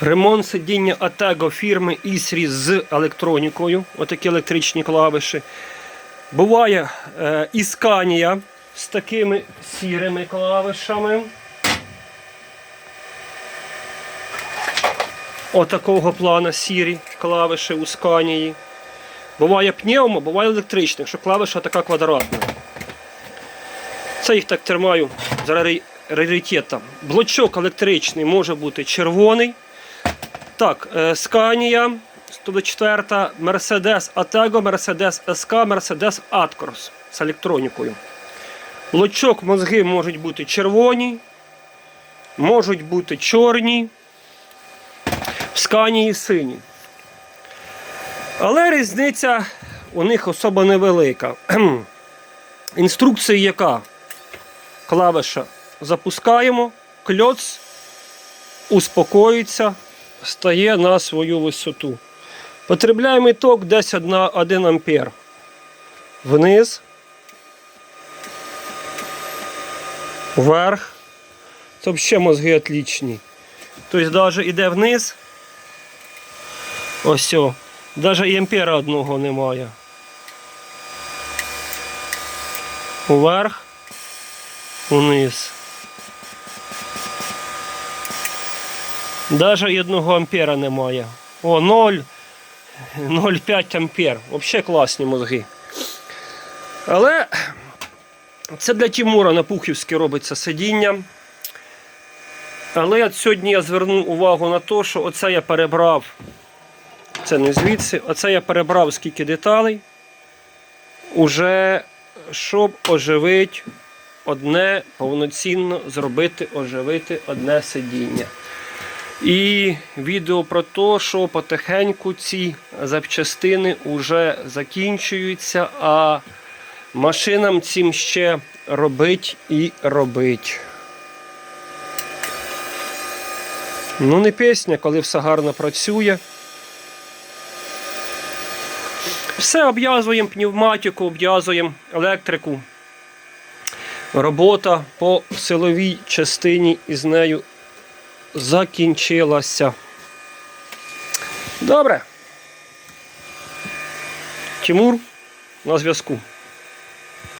Ремонт сидіння Atego фірми Isri з електронікою. Отакі електричні клавіші. Буває е, Ісканія з такими сірими клавішами. Отакого плана сірі клавіші у Сканії. Буває пневмо, буває електричних, що клавіша така квадратна. Це їх так тримаю з рари- раритетом. Блочок електричний може бути червоний. Так, е, Scania 104, Mercedes Atego, Mercedes SK, Mercedes Atcross з електронікою. Блочок мозги можуть бути червоні, можуть бути чорні, в Scania сині. Але різниця у них особо невелика. Інструкція яка? Клавиша запускаємо, кльоц успокоїться, стає на свою висоту. Потребляємо ток десь 1, 1 ампер. Вниз. Вверх. Це взагалі мозги отлічні. Тобто навіть іде вниз. Ось. Навіть і ампера одного немає. Вверх. Вниз. І одного ампера немає. О, 0,5 ампер. Взагалі класні мозги. Але це для Тимура на Пухівське робиться сидіння. Але сьогодні я звернув увагу на те, що оце я перебрав. Це не звідси, оце я перебрав скільки деталей. Уже щоб оживити одне повноцінно зробити, оживити одне сидіння. І відео про те, що потихеньку ці запчастини вже закінчуються, а машинам цим ще робить і робить. Ну, не пісня, коли все гарно працює. Все обв'язуємо пневматику, обв'язуємо електрику. Робота по силовій частині із нею закінчилася. Добре. Тимур на зв'язку.